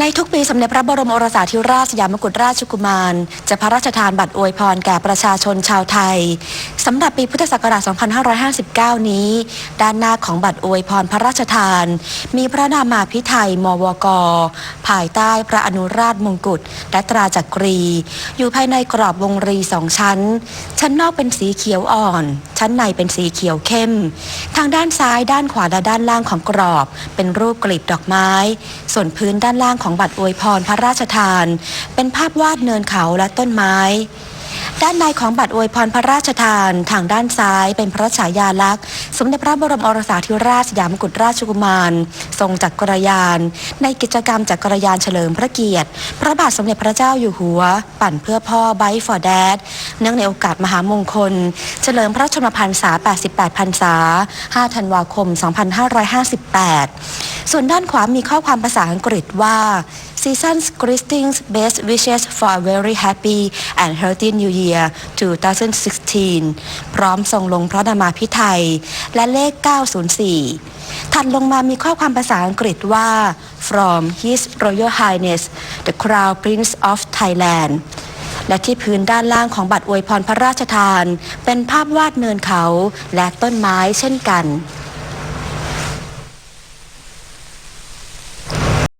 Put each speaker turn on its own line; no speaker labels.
ในทุกปีสมเด็จพระบรมโอรสาธิราชสยามกุฎราชกุมาร จะพระราชทานบัตรอวยพรแก่ประชาชนชาวไทยสำหรับปีพุทธศักราช 2559 นี้ ด้านหน้าของบัตรอวยพรพระราชทาน มีพระนามาพิไทยมวก ภายใต้พระอนุราชมงกุฎและตราจักรี อยู่ภายในกรอบวงรีสองชั้น ชั้นนอกเป็นสีเขียวอ่อน ชั้นในเป็นสีเขียวเข้ม ทางด้านซ้ายด้านขวาและด้านล่างของกรอบ เป็นรูปกลีบดอกไม้ ส่วนพื้นด้านล่างของบัตรอวยพรพระราชทาน เป็นภาพวาดเนินเขาและต้นไม้ ด้านในของบัตรอวยพรพระราชทาน ทางด้านซ้ายเป็นพระฉายาลักษณ์ สมเด็จพระบรมโอรสาธิราชสยามกุฎราชกุมาร ทรงจักรยาน ในกิจกรรมจักรยานเฉลิมพระเกียรติ พระบาทสมเด็จพระเจ้าอยู่หัว ปั่นเพื่อพ่อไบฟอร์แดดเนื่องในโอกาสมหามงคล เฉลิมพระชนมพรรษา 88 พรรษา 5 ธันวาคม 2558 ส่วนด้านขวามีข้อความภาษาอังกฤษว่า Seasons Greetings Best Wishes for a very happy and healthy New Year 2016 พร้อมส่งลงพระนามาพิไทย และเลข 904 ถัดลงมามีข้อความภาษาอังกฤษว่า From His Royal Highness the Crown Prince of Thailand และที่พื้นด้านล่างของบัตรอวยพรพระราชทาน เป็นภาพวาดเนินเขาและต้นไม้เช่นกัน